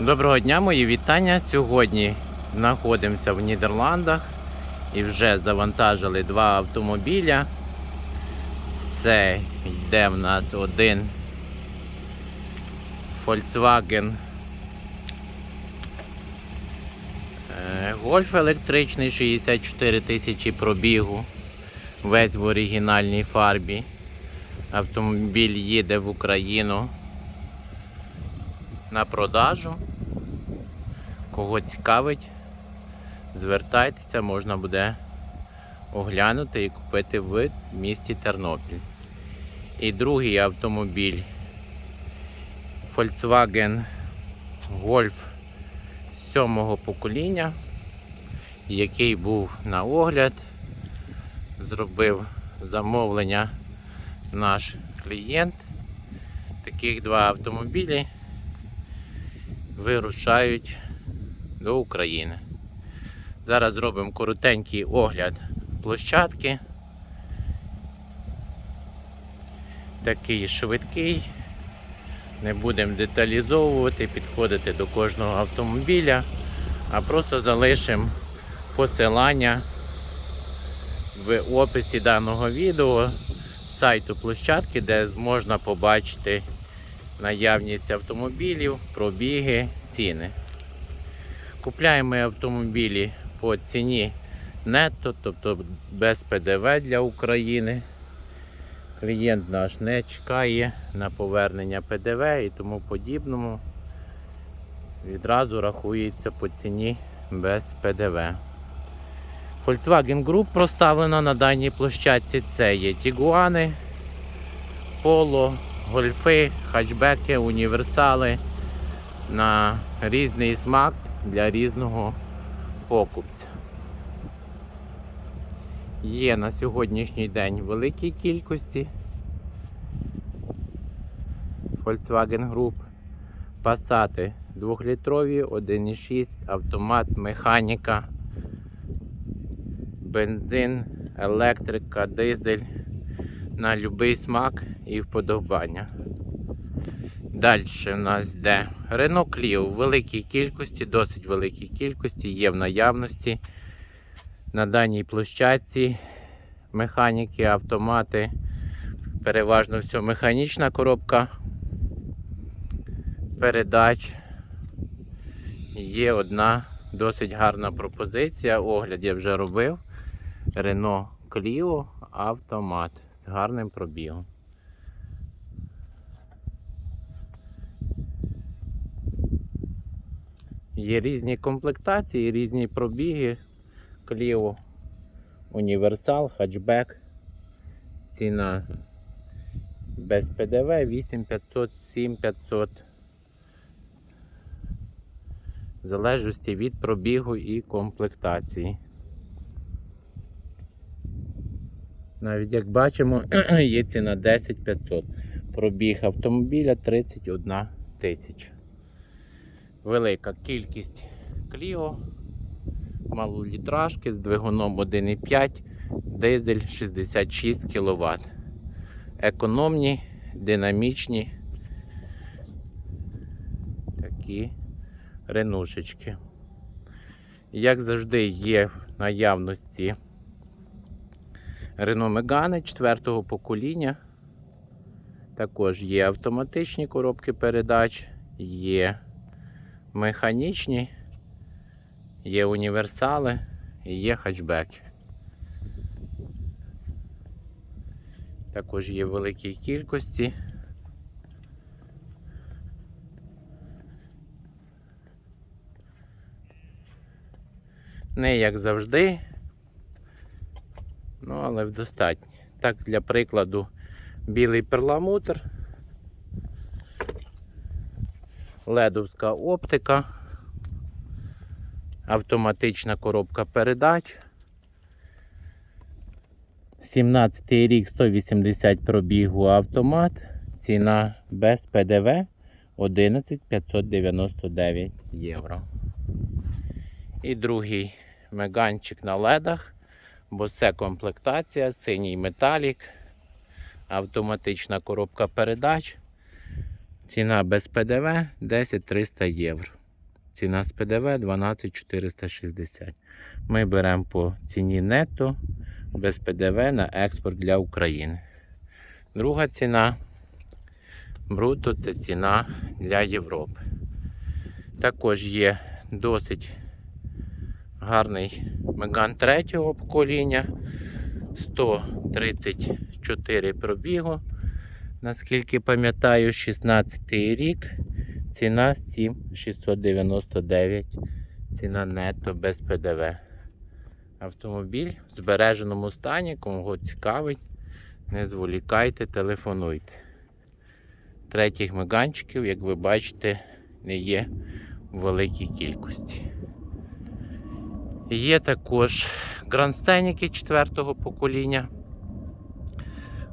Доброго дня, мої вітання. Сьогодні знаходимося в Нідерландах і вже завантажили два автомобіля. Це йде в нас один Volkswagen е, Golf електричний 64 тисячі пробігу. Весь в оригінальній фарбі. Автомобіль їде в Україну на продажу. Кого цікавить, звертайтеся, можна буде оглянути і купити в місті Тернопіль. І другий автомобіль Volkswagen Golf 7 покоління, який був на огляд, зробив замовлення наш клієнт. Таких два автомобілі вирушають до України. Зараз зробимо коротенький огляд площадки. Такий швидкий. Не будемо деталізовувати, підходити до кожного автомобіля, а просто залишимо посилання в описі даного відео сайту площадки, де можна побачити наявність автомобілів, пробіги, ціни. Купляємо ми автомобілі по ціні нетто, тобто без ПДВ для України. Клієнт наш не чекає на повернення ПДВ і тому подібному. Відразу рахується по ціні без ПДВ. Volkswagen Group проставлена на даній площадці. Це є Тігуани, Поло, гольфи, хатчбеки, універсали на різний смак для різного покупця. Є на сьогоднішній день великій кількості Volkswagen Group. Passat 2-літрові, 1,6, автомат, механіка, бензин, електрика, дизель на будь-який смак і вподобання. Далі в нас йде Renault Clio в великій кількості, досить великій кількості, є в наявності на даній площадці механіки, автомати, переважно все механічна коробка передач. Є одна досить гарна пропозиція. Огляд я вже робив. Renault Clio автомат з гарним пробігом. Є різні комплектації, різні пробіги. Clio, універсал, хатчбек. Ціна без ПДВ 8500, 7500. В залежності від пробігу і комплектації. Навіть як бачимо, є ціна 10500. Пробіг автомобіля 31 тисяча. Велика кількість Clio, малолітражки з двигуном 1,5, дизель 66 кВт. Економні, динамічні такі ренушечки. Як завжди, є в наявності Renault Megane 4 покоління. Також є автоматичні коробки передач, є механічні, є універсали і є хатчбеки. Також є в великій кількості. Не як завжди, ну але в достатньо. Так, для прикладу, білий перламутр, ледовська оптика, автоматична коробка передач. 17 рік 180 пробігу автомат. Ціна без ПДВ 11 599 євро. І другий меганчик на ледах, бо це комплектація, синій металік, автоматична коробка передач. Ціна без ПДВ 10 300 євро. ціна з ПДВ 12460. Ми беремо по ціні нетто без ПДВ на експорт для України. Друга ціна бруто це ціна для Європи. Також є досить гарний Меган третього покоління. 134 пробігу. Наскільки пам'ятаю, 16 рік. Ціна 7699. Ціна нетто без ПДВ. Автомобіль в збереженому стані, кого цікавить, не зволікайте, телефонуйте. Третіх меганчиків, як ви бачите, не є в великій кількості. Є також грандстейники четвертого покоління,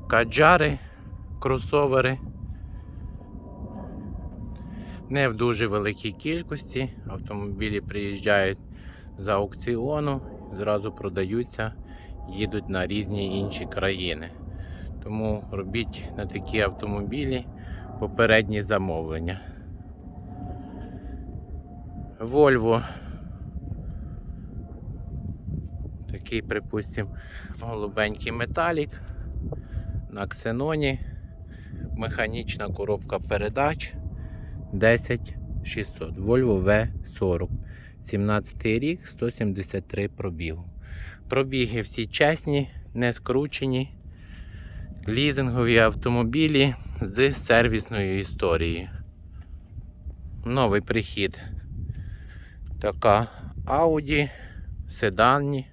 каджари, кросовери. Не в дуже великій кількості. Автомобілі приїжджають з аукціону, зразу продаються, їдуть на різні інші країни. Тому робіть на такі автомобілі попередні замовлення. Volvo Такий, припустимо, голубенький металік на ксеноні. Механічна коробка передач 10600 Volvo V40. 17 рік, 173 пробігу. Пробіги всі чесні, не скручені. Лізингові автомобілі з сервісною історією. Новий прихід. Така Audi, седанні.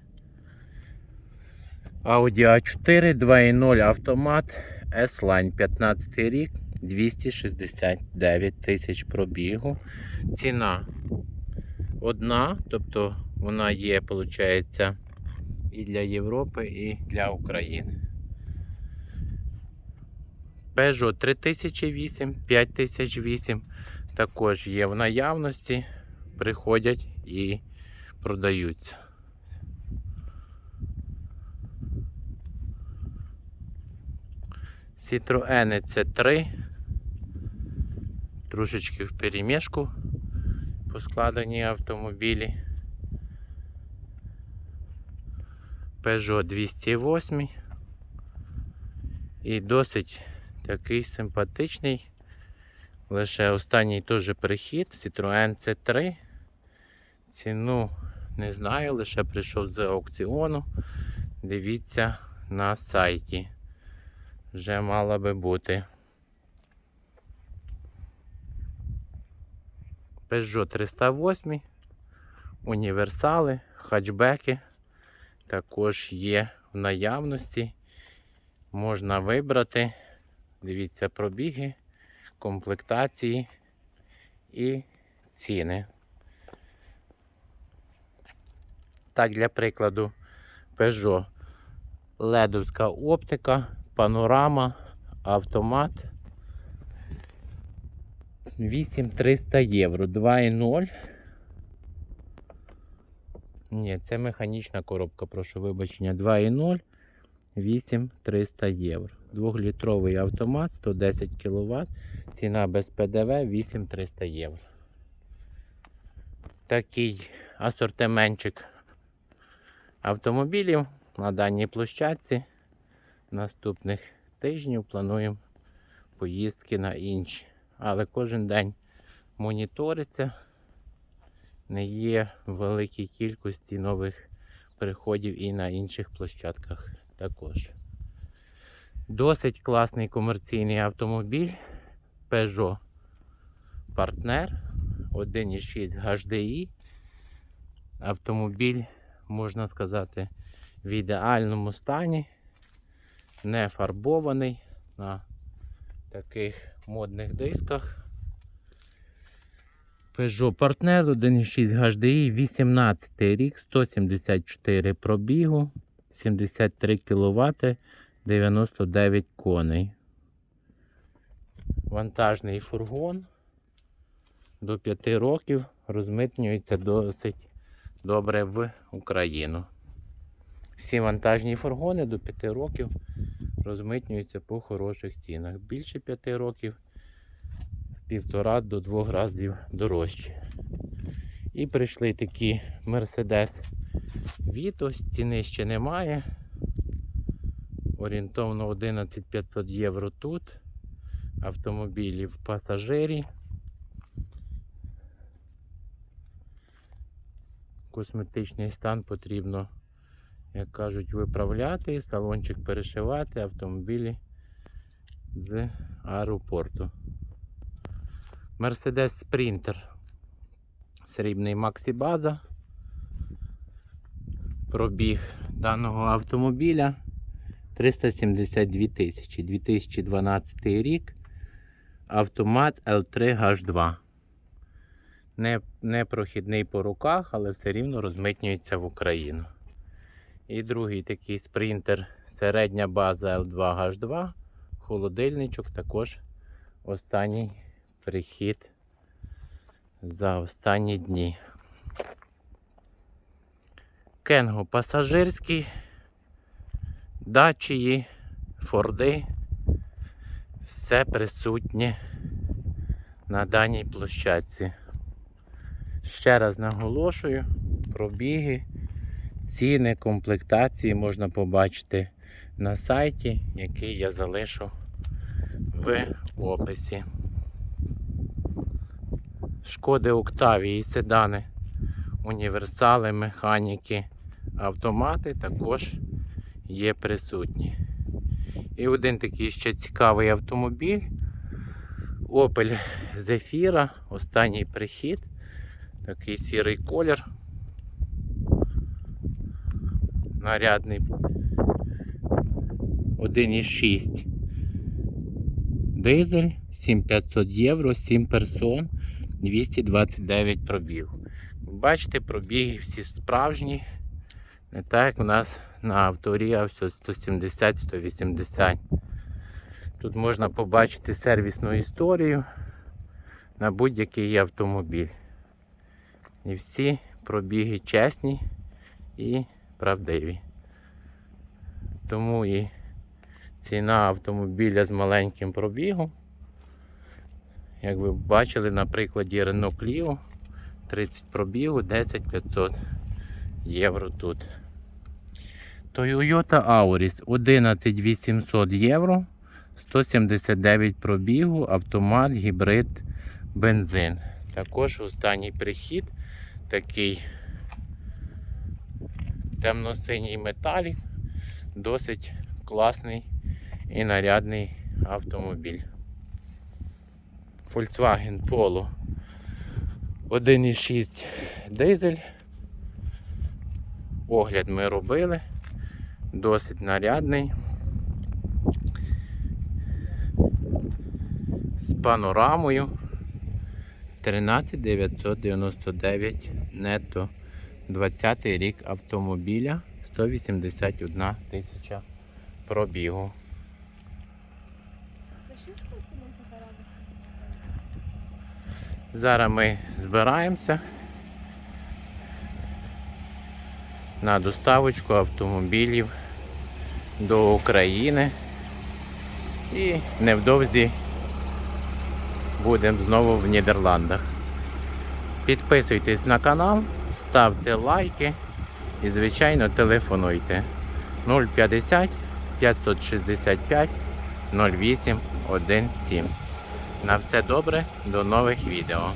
Audi A4 2.0 автомат S-Line 15 рік, 269 тисяч пробігу. Ціна одна, тобто вона є, виходить, і для Європи, і для України. Peugeot 3008, 5008 також є в наявності, приходять і продаються. Citroen c 3 Трошечки в перемішку поскладені автомобілі. Peugeot 208 і досить такий симпатичний. Лише останній теж прихід Citroen c 3 Ціну не знаю, лише прийшов з аукціону. Дивіться на сайті вже мала би бути. Peugeot 308, універсали, хатчбеки також є в наявності. Можна вибрати. Дивіться пробіги, комплектації і ціни. Так, для прикладу, Peugeot ледовська оптика панорама, автомат. 8300 євро. 2,0. Ні, це механічна коробка, прошу вибачення. 2,0. 8300 євро. Двохлітровий автомат, 110 кВт. Ціна без ПДВ 8300 євро. Такий асортиментчик автомобілів на даній площадці наступних тижнів плануємо поїздки на інші. Але кожен день моніториться. Не є великій кількості нових приходів і на інших площадках також. Досить класний комерційний автомобіль Peugeot Partner 1.6 HDI. Автомобіль, можна сказати, в ідеальному стані не фарбований на таких модних дисках. Peugeot Partner 1.6 HDI, 18 рік, 174 пробігу, 73 кВт, 99 коней. Вантажний фургон до 5 років розмитнюється досить добре в Україну. Всі вантажні фургони до 5 років розмитнюються по хороших цінах. Більше 5 років, півтора до двох разів дорожче. І прийшли такі Mercedes Vitos, ціни ще немає. Орієнтовно 11 500 євро тут. Автомобілі в пасажирі. Косметичний стан потрібно, як кажуть, виправляти, салончик перешивати, автомобілі з аеропорту. Mercedes Sprinter. Срібний Максі База. Пробіг даного автомобіля 372 тисячі. 2012 рік. Автомат L3 H2. Не, не прохідний по руках, але все рівно розмитнюється в Україну. І другий такий спринтер середня база L2 H2. Холодильничок також останній прихід за останні дні. Кенго пасажирський, дачії, форди. Все присутнє на даній площадці. Ще раз наголошую, пробіги, ціни, комплектації можна побачити на сайті, який я залишу в описі. Шкоди Октавії, седани, універсали, механіки, автомати також є присутні. І один такий ще цікавий автомобіль. Opel Zafira, останній прихід. Такий сірий колір. Нарядний 1,6 дизель, 7500 євро, 7 персон, 229 пробіг. Бачите, пробіги всі справжні. Не так як у нас на авторі, все 170-180. Тут можна побачити сервісну історію на будь-який автомобіль. І всі пробіги чесні і правдиві. Тому і ціна автомобіля з маленьким пробігом. Як ви бачили на прикладі Renault Clio 30 пробігу 10 500 євро тут. Toyota Auris 11 800 євро, 179 пробігу, автомат, гібрид, бензин. Також останній прихід такий темно-синій металік, досить класний і нарядний автомобіль. Volkswagen Polo 1,6 дизель. Огляд ми робили. Досить нарядний. З панорамою 13999 нетто 20 рік автомобіля 181 тисяча пробігу. Зараз ми збираємося на доставочку автомобілів до України і невдовзі будемо знову в Нідерландах. Підписуйтесь на канал, ставте лайки і, звичайно, телефонуйте 050 565 0817. На все добре, до нових відео.